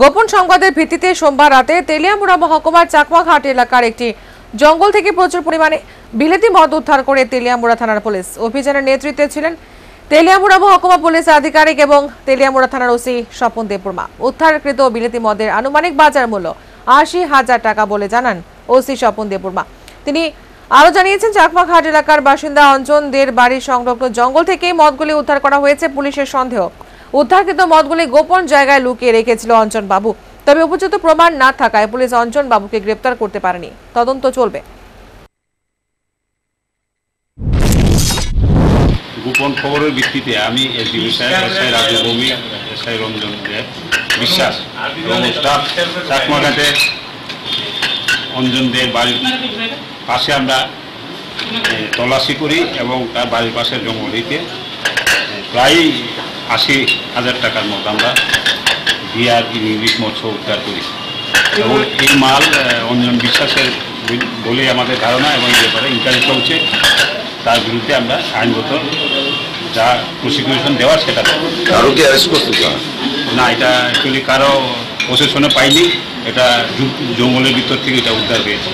গোপন সংবাদের ভিত্তিতে সোমবার রাতে তেলিয়ামুড়া মহকুমার চাকমাঘাট এলাকার একটি জঙ্গল থেকে প্রচুর পরিমাণে বিলেতি মদ উদ্ধার করে তেলিয়ামুড়া থানার পুলিশ। অভিযানের নেতৃত্বে ছিলেন তেলিয়ামুড়া মহকুমা পুলিশ আধিকারিক এবং তেলিয়ামুড়া থানার ওসি স্বপন দেববর্মা। উদ্ধারকৃত বিলেতি মদের আনুমানিক বাজার মূল্য আশি হাজার টাকা বলে জানান ওসি স্বপন দেববর্মা। তিনি আরও জানিয়েছেন, চাকমাঘাট এলাকার বাসিন্দা অঞ্জন দের বাড়ির সংলগ্ন জঙ্গল থেকে মদগুলি উদ্ধার করা হয়েছে, পুলিশের সন্দেহ। উদ্ধারকৃত মদগুলি গোপন জায়গায় লুকিয়ে রেখেছিল অঞ্জন বাবু তবে উপযুক্ত প্রমাণ না থাকায় পুলিশ অঞ্জন বাবুকে গ্রেপ্তার করতে পারেনি। তদন্ত চলবে। গোপন খবরের ভিত্তিতে আমি এসডিবি সাহেব, এসআই রাজু ভৌমিক এসআই রঞ্জন বিশ্বাস এবং স্টাফ চাকমাঘাটে অঞ্জন দেব বাড়ির পাশে আমরা তল্লাশি করি এবং তার বাড়ির পাশের জঙ্গলিতে প্রায় আশি হাজার টাকার মতো আমরা বিয়ার ইংলিশ মৎস্য উদ্ধার করি এবং এই মাল অঞ্জন বিশ্বাসের বলে আমাদের ধারণা এবং এই ব্যাপারে ইনকোয়ারি চলছে তার বিরুদ্ধে আমরা আইনগত যা প্রসিকিউশন দেওয়ার সেটা না এটা অ্যাকচুয়ালি কারও প্রশাসনে পাইনি এটা জঙ্গলের ভিতর থেকে এটা উদ্ধার হয়েছে।